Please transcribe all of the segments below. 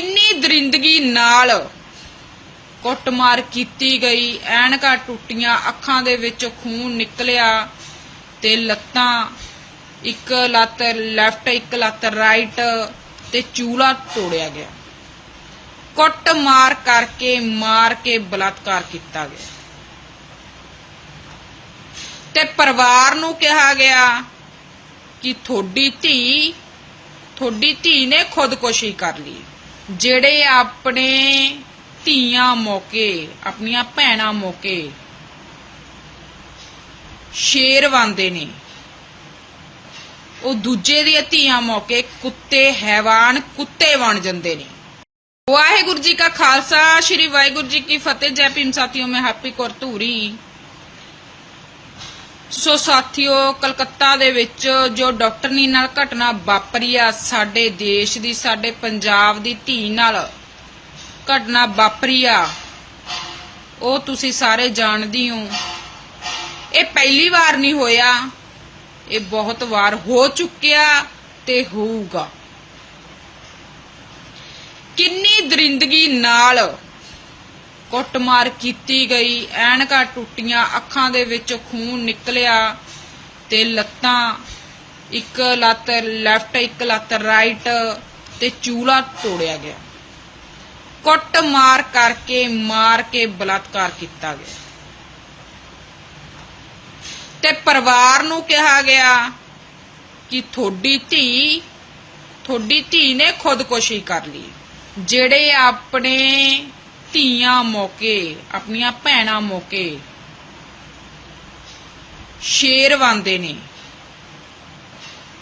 ਕਿੰਨੀ ਦਰਿੰਦਗੀ ਨਾਲ ਕੁੱਟਮਾਰ ਕੀਤੀ ਗਈ, ਐਨਕਾਂ ਟੁੱਟੀਆਂ, ਅੱਖਾਂ ਦੇ ਵਿੱਚੋਂ ਖੂਨ ਨਿਕਲਿਆ ਤੇ ਲੱਤਾਂ ਇੱਕ ਲੱਤ ਲੈਫਟ ਇੱਕ ਲੱਤ ਰਾਈਟ ਤੇ ਚੂਲਾ ਤੋੜਿਆ ਗਿਆ। ਕੁੱਟ ਮਾਰ ਕਰਕੇ, ਮਾਰ ਕੇ ਬਲਾਤਕਾਰ ਕੀਤਾ ਗਿਆ। ਤੇ ਪਰਿਵਾਰ ਨੂੰ ਕਿਹਾ ਗਿਆ ਕਿ ਤੁਹਾਡੀ ਧੀ ਤੁਹਾਡੀ ਧੀ ਨੇ ਖੁਦਕੁਸ਼ੀ ਕਰ ਲਈ। ਜਿਹੜੇ ਆਪਣੇ ਧੀਆਂ ਮੌਕੇ, ਆਪਣੀਆਂ ਭੈਣਾਂ ਮੌਕੇ ਸ਼ੇਰ ਬੰਦੇ ਨੇ, ਉਹ ਦੂਜੇ ਦੀਆਂ ਧੀਆਂ ਮੌਕੇ ਕੁੱਤੇ ਹੈਵਾਨ ਕੁੱਤੇ ਬਣ ਜਾਂਦੇ ਨੇ। ਵਾਹਿਗੁਰੂ ਜੀ ਕਾ ਖਾਲਸਾ, ਸ੍ਰੀ ਵਾਹਿਗੁਰੂ ਜੀ ਕੀ ਫਤਿਹ, ਜੈ ਭੀਮ ਸਾਥੀਓ, ਮੈਂ ਹੈਪੀ ਕੌਰ ਧੂਰੀ। ਸੋ ਸਾਥੀਓ, ਕਲਕੱਤਾ ਦੇ ਵਿੱਚ ਜੋ ਡਾਕਟਰਨੀ ਨਾਲ ਘਟਨਾ ਵਾਪਰੀ ਆ, ਸਾਡੇ ਦੇਸ਼ ਦੀ, ਸਾਡੇ ਪੰਜਾਬ ਦੀ ਧੀ ਨਾਲ ਘਟਨਾ ਵਾਪਰੀ ਆ, ਉਹ ਤੁਸੀਂ ਸਾਰੇ ਜਾਣਦੀ ਹੋ। ਇਹ ਪਹਿਲੀ ਵਾਰ ਨਹੀਂ ਹੋਇਆ। ਇਹ ਬਹੁਤ ਵਾਰ ਹੋ ਚੁੱਕਿਆ ਤੇ ਹੋਊਗਾ। ਕਿੰਨੀ ਦਰਿੰਦਗੀ ਨਾਲ ਕੁੱਟਮਾਰ ਕੀਤੀ ਗਈ, ਐਨਕਾਂ ਟੁੱਟੀਆਂ, ਅੱਖਾਂ ਦੇ ਵਿੱਚੋਂ ਖੂਨ ਨਿਕਲਿਆ ਤੇ ਲੱਤਾਂ ਇੱਕ ਲੱਤ ਲੈਫਟ ਇੱਕ ਲੱਤ ਰਾਈਟ ਤੇ ਚੂਲਾ ਤੋੜਿਆ ਗਿਆ। ਕੁੱਟ ਮਾਰ ਕਰਕੇ, ਮਾਰ ਕੇ ਬਲਾਤਕਾਰ ਕੀਤਾ ਗਿਆ। ਤੇ ਪਰਿਵਾਰ ਨੂੰ ਕਿਹਾ ਗਿਆ ਕਿ ਤੁਹਾਡੀ ਧੀ ਤੁਹਾਡੀ ਧੀ ਨੇ ਖੁਦਕੁਸ਼ੀ ਕਰ ਲਈ, ਜਿਹੜੇ ਆਪਣੇ ਧੀਆਂ ਮੌਕੇ, ਆਪਣੀਆਂ ਭੈਣਾਂ ਮੌਕੇ ਸ਼ੇਰ ਬੰਦੇ ਨੇ।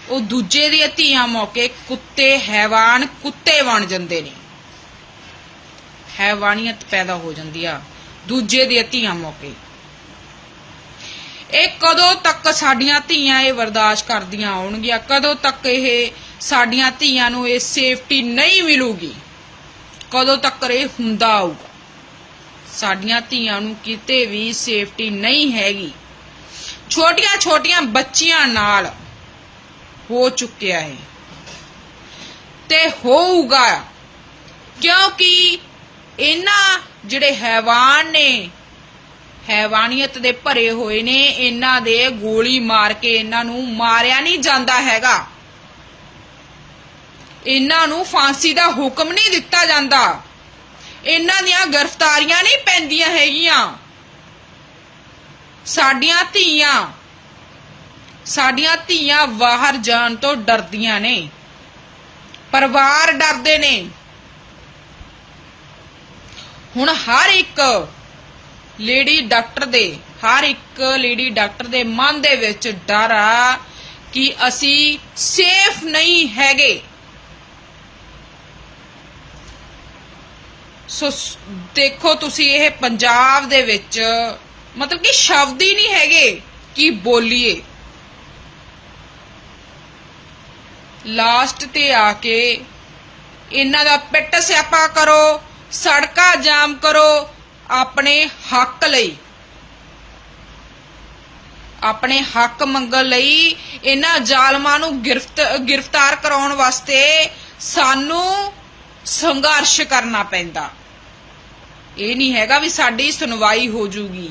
ਉਹ ਦੂਜੇ ਦੀਆਂ ਧੀਆਂ ਮੌਕੇ ਕੁੱਤੇ, ਹੈਵਾਨ, ਕੁੱਤੇ ਬਣ ਜਾਂਦੇ ਨੇ। ਹੈਵਾਨੀਅਤ ਪੈਦਾ ਹੋ ਜਾਂਦੀ ਆ ਦੂਜੇ ਦੀਆਂ ਧੀਆਂ ਮੌਕੇ। ਇਹ ਕਦੋਂ ਤੱਕ ਸਾਡੀਆਂ ਧੀਆਂ ਇਹ ਬਰਦਾਸ਼ਤ ਕਰਦੀਆਂ ਆਉਣਗੀਆਂ? ਕਦੋਂ ਤੱਕ ਇਹ ਸਾਡੀਆਂ ਧੀਆਂ ਨੂੰ ਇਹ ਸੇਫਟੀ ਨਹੀਂ ਮਿਲੂਗੀ? ਕਦੋਂ ਤੱਕ ਇਹ ਹੁੰਦਾ ਆਊਗਾ? ਸਾਡੀਆਂ ਧੀਆਂ ਨੂੰ ਕਿਤੇ ਵੀ ਸੇਫਟੀ ਨਹੀਂ ਹੈਗੀ। ਛੋਟੀਆਂ ਛੋਟੀਆਂ ਬੱਚੀਆਂ ਨਾਲ ਹੋ ਚੁੱਕਿਆ ਹੈ ਤੇ ਹੋਊਗਾ ਕਿਉਂਕਿ ਇਹਨਾਂ ਜਿਹੜੇ ਹੈਵਾਨ ਨੇ, ਹੈਵਾਨੀਅਤ ਦੇ ਭਰੇ ਹੋਏ ਨੇ, ਇਹਨਾਂ ਦੇ ਗੋਲੀ ਮਾਰ ਕੇ ਇਹਨਾਂ ਨੂੰ ਮਾਰਿਆ ਨਹੀਂ ਜਾਂਦਾ ਹੈਗਾ। ਇਹਨਾਂ ਨੂੰ ਫਾਂਸੀ ਦਾ ਹੁਕਮ ਨਹੀਂ ਦਿੱਤਾ ਜਾਂਦਾ। ਇਹਨਾਂ ਦੀਆਂ ਗ੍ਰਿਫਤਾਰੀਆਂ ਨਹੀਂ ਪੈਂਦੀਆਂ ਹੈਗੀਆਂ। ਸਾਡੀਆਂ ਧੀਆਂ ਸਾਡੀਆਂ ਧੀਆਂ ਬਾਹਰ ਜਾਣ ਤੋਂ ਡਰਦੀਆਂ ਨੇ। ਪਰਿਵਾਰ ਡਰਦੇ ਨੇ। ਹੁਣ ਹਰ ਇੱਕ ਲੇਡੀ ਡਾਕਟਰ ਦੇ, ਹਰ ਇੱਕ ਲੇਡੀ ਡਾਕਟਰ ਦੇ ਮਨ ਦੇ ਵਿੱਚ ਡਰ ਆ ਕਿ ਅਸੀਂ ਸੇਫ ਨਹੀਂ ਹੈਗੇ। ਸੋ ਦੇਖੋ ਤੁਸੀਂ ਇਹ ਪੰਜਾਬ ਦੇ ਵਿੱਚ, ਮਤਲਬ ਕਿ ਸ਼ਬਦ ਹੀ ਨਹੀਂ ਹੈਗੇ ਕਿ ਬੋਲੀਏ। ਲਾਸਟ ਤੇ ਆ ਕੇ ਇਹਨਾਂ ਦਾ ਪਿੱਟ ਸਿਆਪਾ ਕਰੋ, ਸੜਕਾਂ ਜਾਮ ਕਰੋ ਆਪਣੇ ਹੱਕ ਲਈ। ਆਪਣੇ ਹੱਕ ਮੰਗਣ ਲਈ ਇਹਨਾਂ ਜ਼ਾਲਮਾਂ ਨੂੰ ਗ੍ਰਿਫ਼ਤ, ਗ੍ਰਿਫਤਾਰ ਕਰਾਉਣ ਵਾਸਤੇ ਸਾਨੂੰ ਸੰਘਰਸ਼ ਕਰਨਾ ਪੈਂਦਾ। ਇਹ ਨਹੀਂ ਹੈਗਾ ਵੀ ਸਾਡੀ ਸੁਣਵਾਈ ਹੋ ਜੂਗੀ।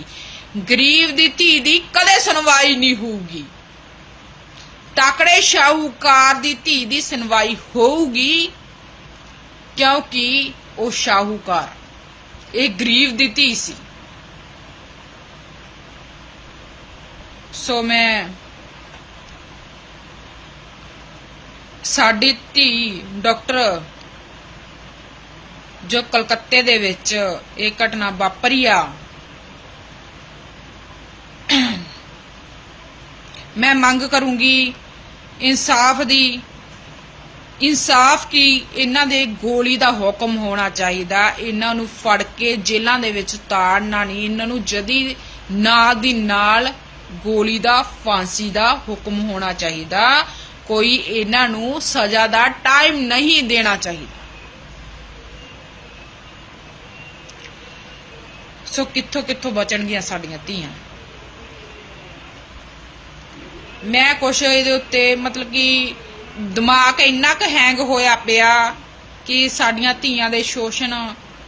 ਗਰੀਬ ਦੀ ਧੀ ਦੀ ਕਦੇ ਸੁਣਵਾਈ ਨਹੀਂ ਹੋਊਗੀ। ਤਕੜੇ ਸ਼ਾਹੂਕਾਰ ਦੀ ਧੀ ਦੀ ਸੁਣਵਾਈ ਹੋਊਗੀ ਕਿਉਂਕਿ ਉਹ ਸ਼ਾਹੂਕਾਰ। ਇਹ ਗਰੀਬ ਦੀ ਧੀ ਸੀ। ਸੋ ਮੈਂ ਸਾਡੀ ਧੀ ਡਾਕਟਰ ਜੋ ਕਲਕੱਤੇ ਦੇ ਵਿੱਚ ਇਹ ਘਟਨਾ ਵਾਪਰੀ ਆ। ਮੈਂ ਮੰਗ ਕਰੂੰਗੀ ਇਨਸਾਫ ਦੀ, ਇਨਸਾਫ ਕੀ ਇਹਨਾਂ ਦੇ ਗੋਲੀ ਦਾ ਹੁਕਮ ਹੋਣਾ ਚਾਹੀਦਾ, ਇਹਨਾਂ ਨੂੰ ਫੜ ਕੇ ਜੇਲ੍ਹਾਂ ਦੇ ਵਿੱਚ ਤਾੜਨਾ ਨਹੀਂ, ਇਹਨਾਂ ਨੂੰ ਜਦੀ ਨਾਲ ਦੀ ਨਾਲ ਗੋਲੀ ਦਾ, ਫਾਂਸੀ ਦਾ ਹੁਕਮ ਹੋਣਾ ਚਾਹੀਦਾ। ਕੋਈ ਇਹਨਾਂ ਨੂੰ ਸਜ਼ਾ ਦਾ ਟਾਈਮ ਨਹੀਂ ਦੇਣਾ ਚਾਹੀਦਾ। ਸੋ ਕਿੱਥੋਂ ਕਿੱਥੋਂ ਬਚਣਗੀਆਂ ਸਾਡੀਆਂ ਧੀਆਂ? ਮੈਂ ਕੁਛ ਇਹਦੇ ਉੱਤੇ ਮਤਲਬ ਕਿ ਦਿਮਾਗ ਇੰਨਾ ਕੁ ਹੈਂਗ ਹੋਇਆ ਪਿਆ ਕਿ ਸਾਡੀਆਂ ਧੀਆਂ ਦੇ ਸ਼ੋਸ਼ਣ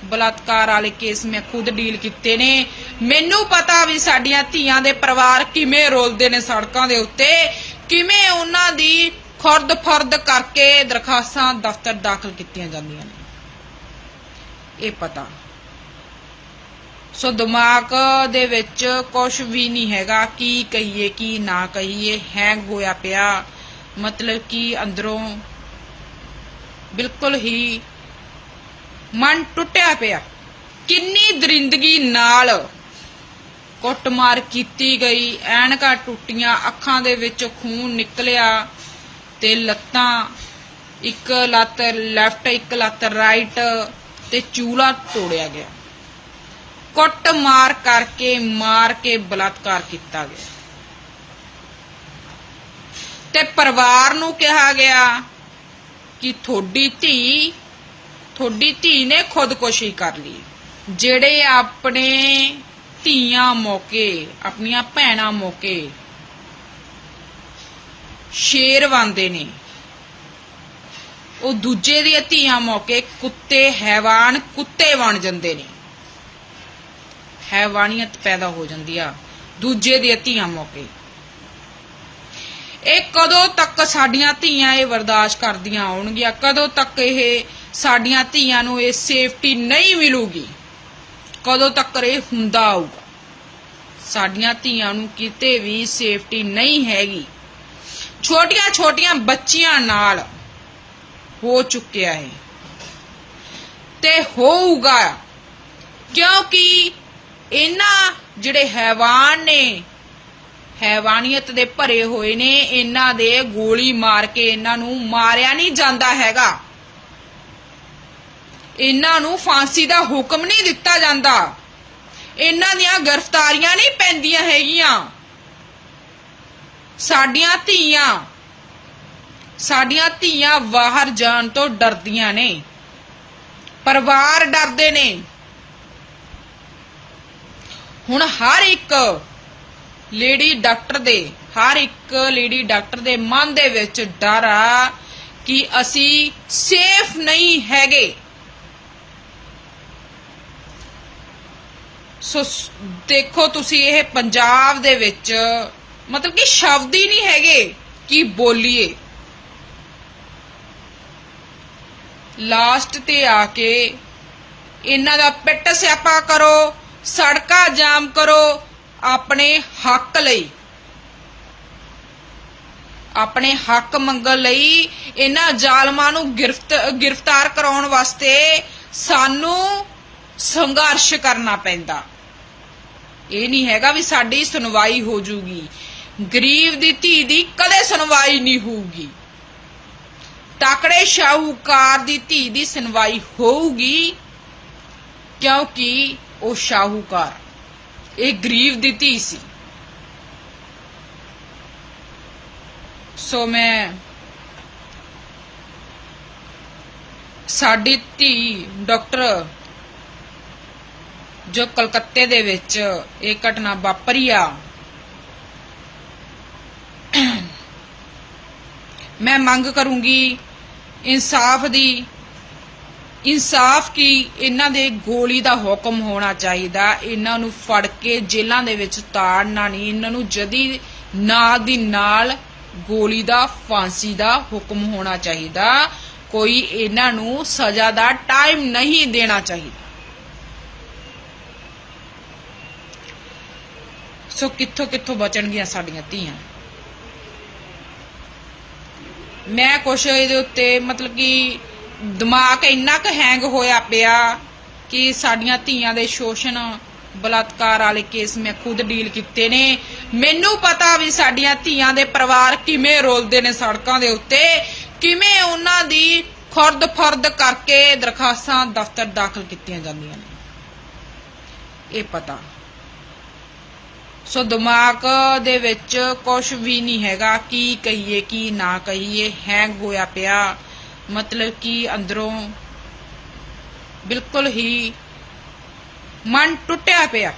ਬਲਾਤਕਾਰ ਵਾਲੇ ਕੇਸ ਮੈਂ ਖੁਦ ਡੀਲ ਕੀਤੇ ਨੇ। ਮੈਨੂੰ ਪਤਾ ਵੀ ਸਾਡੀਆਂ ਧੀਆਂ ਦੇ ਪਰਿਵਾਰ ਕਿਵੇਂ ਰੋਲਦੇ ਨੇ ਸੜਕਾਂ ਦੇ ਉੱਤੇ, ਕਿਵੇਂ ਉਹਨਾਂ ਦੀ ਖੁਰਦ ਫਰਦ ਕਰਕੇ ਦਰਖਾਸਤਾਂ, ਦਫ਼ਤਰ ਦਾਖਲ ਕੀਤੀਆਂ ਜਾਂਦੀਆਂ ਨੇ। ਇਹ ਪਤਾ। ਸੋ ਦਿਮਾਗ ਦੇ ਵਿੱਚ ਕੁਝ ਵੀ ਨਹੀਂ ਹੈਗਾ, ਕੀ ਕਹੀਏ, ਕੀ ਨਾ ਕਹੀਏ, ਹੈਂਗ ਹੋਇਆ ਪਿਆ। ਮਤਲਬ ਕਿ ਅੰਦਰੋਂ ਬਿਲਕੁਲ ਹੀ ਮਨ ਟੁੱਟਿਆ ਪਿਆ। ਕਿੰਨੀ ਦਰਿੰਦਗੀ ਨਾਲ ਕੁੱਟਮਾਰ ਕੀਤੀ ਗਈ, ਐਨਕਾਂ ਟੁੱਟੀਆਂ, ਅੱਖਾਂ ਦੇ ਵਿੱਚ ਖੂਨ ਨਿਕਲਿਆ ਤੇ ਲੱਤਾਂ ਇੱਕ ਲੱਤ ਲੈਫਟ ਇੱਕ ਲੱਤ ਰਾਈਟ ਤੇ ਚੂਲਾ ਤੋੜਿਆ ਗਿਆ। ਕੁੱਟ ਮਾਰ ਕਰਕੇ, ਮਾਰ ਕੇ ਬਲਾਤਕਾਰ ਕੀਤਾ ਗਿਆ। ਤੇ ਪਰਿਵਾਰ ਨੂੰ ਕਿਹਾ ਗਿਆ ਕਿ ਤੁਹਾਡੀ ਧੀ ਤੁਹਾਡੀ ਧੀ ਨੇ ਖੁਦਕੁਸ਼ੀ ਕਰ ਲਈ। ਜਿਹੜੇ ਆਪਣੇ ਧੀਆਂ ਮੌਕੇ, ਆਪਣੀਆਂ ਭੈਣਾਂ ਮੌਕੇ ਸ਼ੇਰ ਬਣਦੇ ਨੇ, ਉਹ ਦੂਜੇ ਦੀਆਂ ਧੀਆਂ ਮੌਕੇ ਕੁੱਤੇ, ਹੈਵਾਨ ਕੁੱਤੇ ਬਣ ਜਾਂਦੇ ਨੇ। ਹੈਵਾਨੀਅਤ ਪੈਦਾ ਹੋ ਜਾਂਦੀ ਆ, ਦੂਜੇ ਦੀਆਂ ਧੀਆਂ ਮੌਕੇ। ਇਹ ਕਦੋਂ ਤੱਕ ਸਾਡੀਆਂ ਧੀਆਂ ਇਹ ਬਰਦਾਸ਼ਤ ਕਰਦੀਆਂ ਆਉਣਗੀਆਂ? ਕਦੋਂ ਤੱਕ ਇਹ ਸਾਡੀਆਂ ਧੀਆਂ ਨੂੰ ਇਹ ਸੇਫਟੀ ਨਹੀਂ ਮਿਲੂਗੀ? ਕਦੋਂ ਤੱਕ ਇਹ ਹੁੰਦਾ ਆਊਗਾ? ਸਾਡੀਆਂ ਧੀਆਂ ਨੂੰ ਕਿਤੇ ਵੀ ਸੇਫਟੀ ਨਹੀਂ ਹੈਗੀ। ਛੋਟੀਆਂ ਛੋਟੀਆਂ ਬੱਚੀਆਂ ਨਾਲ ਹੋ ਚੁੱਕਿਆ ਹੈ ਤੇ ਹੋਊਗਾ ਕਿਉਂਕਿ ਇਹਨਾਂ ਜਿਹੜੇ ਹੈਵਾਨ ਨੇ, ਹੈਵਾਨੀਅਤ ਦੇ ਭਰੇ ਹੋਏ ਨੇ, ਇਹਨਾਂ ਦੇ ਗੋਲੀ ਮਾਰ ਕੇ ਇਹਨਾਂ ਨੂੰ ਮਾਰਿਆ ਨਹੀਂ ਜਾਂਦਾ ਹੈਗਾ। ਇਹਨਾਂ ਨੂੰ ਫਾਂਸੀ ਦਾ ਹੁਕਮ ਨਹੀਂ ਦਿੱਤਾ ਜਾਂਦਾ। ਇਹਨਾਂ ਦੀਆਂ ਗ੍ਰਿਫਤਾਰੀਆਂ ਨਹੀਂ ਪੈਂਦੀਆਂ ਹੈਗੀਆਂ। ਸਾਡੀਆਂ ਧੀਆਂ ਸਾਡੀਆਂ ਧੀਆਂ ਬਾਹਰ ਜਾਣ ਤੋਂ ਡਰਦੀਆਂ ਨੇ। ਪਰਿਵਾਰ ਡਰਦੇ ਨੇ। ਹੁਣ ਹਰ ਇੱਕ ਲੇਡੀ ਡਾਕਟਰ ਦੇ, ਹਰ ਇੱਕ ਲੇਡੀ ਡਾਕਟਰ ਦੇ ਮਨ ਦੇ ਵਿੱਚ ਡਰ ਆ ਕਿ ਅਸੀਂ ਸੇਫ ਨਹੀਂ ਹੈਗੇ। ਸੋ ਦੇਖੋ ਤੁਸੀਂ ਇਹ ਪੰਜਾਬ ਦੇ ਵਿੱਚ ਮਤਲਬ ਕਿ ਸ਼ਬਦ ਹੀ ਨਹੀਂ ਹੈਗੇ ਕਿ ਬੋਲੀਏ। ਲਾਸਟ ਤੇ ਆ ਕੇ ਇਹਨਾਂ ਦਾ ਪਿੱਟ ਸਿਆਪਾ ਕਰੋ ਸੜਕਾਂ ਜਾਮ ਕਰੋ ਆਪਣੇ ਹੱਕ ਲਈ। ਆਪਣੇ ਹੱਕ ਮੰਗਣ ਲਈ ਇਹਨਾਂ ਜ਼ਾਲਮਾਂ ਨੂੰ ਗਿਰਫਤ, ਗ੍ਰਿਫਤਾਰ ਕਰਾਉਣ ਵਾਸਤੇ ਸਾਨੂੰ ਸੰਘਰਸ਼ ਕਰਨਾ ਪੈਂਦਾ। ਇਹ ਨਹੀਂ ਹੈਗਾ ਵੀ ਸਾਡੀ ਸੁਣਵਾਈ ਹੋ ਜੂਗੀ। ਗਰੀਬ ਦੀ ਧੀ ਦੀ ਕਦੇ ਸੁਣਵਾਈ ਨਹੀਂ ਹੋਊਗੀ। ਤਾਕੜੇ ਸ਼ਾਹੂਕਾਰ ਦੀ ਧੀ ਦੀ ਸੁਣਵਾਈ ਹੋਊਗੀ ਕਿਉਂਕਿ ਉਹ ਸ਼ਾਹੂਕਾਰ। ਇਹ ਗਰੀਬ ਦੀ ਧੀ ਸੀ। ਸੋ ਮੈਂ ਸਾਡੀ ਧੀ ਡਾਕਟਰ ਜੋ ਕਲਕੱਤੇ ਦੇ ਵਿੱਚ ਇਹ ਘਟਨਾ ਵਾਪਰੀ ਆ, ਮੈਂ ਮੰਗ ਕਰੂੰਗੀ ਇਨਸਾਫ ਦੀ ਇਨਸਾਫ ਕੀ ਇਹਨਾਂ ਦੇ ਗੋਲੀ ਦਾ ਹੁਕਮ ਹੋਣਾ ਚਾਹੀਦਾ? ਇਹਨਾਂ ਨੂੰ ਫੜ ਕੇ ਜੇਲ੍ਹਾਂ ਦੇ ਵਿੱਚ ਤਾੜਨਾ ਨਹੀਂ। ਇਹਨਾਂ ਨੂੰ ਜਦੀ ਨਾ ਦੀ ਨਾਲ ਗੋਲੀ ਦਾ, ਫਾਂਸੀ ਦਾ ਹੁਕਮ ਹੋਣਾ ਚਾਹੀਦਾ। ਕੋਈ ਇਹਨਾਂ ਨੂੰ ਸਜ਼ਾ ਦਾ ਟਾਈਮ ਨਹੀਂ ਦੇਣਾ ਚਾਹੀਦਾ। ਸੋ ਕਿੱਥੋਂ ਕਿੱਥੋਂ ਬਚਣਗੀਆਂ ਸਾਡੀਆਂ ਧੀਆਂ? ਮੈਂ ਕੁਛ ਇਹਦੇ ਉੱਤੇ ਮਤਲਬ ਕਿ ਦਿਮਾਗ ਇੰਨਾ ਕੁ ਹੈਂਗ ਹੋਇਆ ਪਿਆ ਕਿ ਸਾਡੀਆਂ ਧੀਆਂ ਦੇ ਸ਼ੋਸ਼ਣ ਬਲਾਤਕਾਰ ਵਾਲੇ ਕੇਸ ਮੈਂ ਖੁਦ ਡੀਲ ਕੀਤੇ ਨੇ। ਮੈਨੂੰ ਪਤਾ ਵੀ ਸਾਡੀਆਂ ਧੀਆਂ ਦੇ ਪਰਿਵਾਰ ਕਿਵੇਂ ਰੋਲਦੇ ਨੇ ਸੜਕਾਂ ਦੇ ਉੱਤੇ, ਕਿਵੇਂ ਉਹਨਾਂ ਦੀ ਖੁਰਦ ਫਰਦ ਕਰਕੇ ਦਰਖਾਸਤਾਂ, ਦਫ਼ਤਰ ਦਾਖਲ ਕੀਤੀਆਂ ਜਾਂਦੀਆਂ ਨੇ। ਇਹ ਪਤਾ। ਸੋ ਦਿਮਾਗ ਦੇ ਵਿੱਚ ਕੁਝ ਵੀ ਨਹੀਂ ਹੈਗਾ, ਕੀ ਕਹੀਏ, ਕੀ ਨਾ ਕਹੀਏ ਹੈਂਗ ਹੋਇਆ ਪਿਆ। ਮਤਲਬ ਕਿ ਅੰਦਰੋਂ ਬਿਲਕੁਲ ਹੀ ਮਨ ਟੁੱਟਿਆ ਪਿਆ।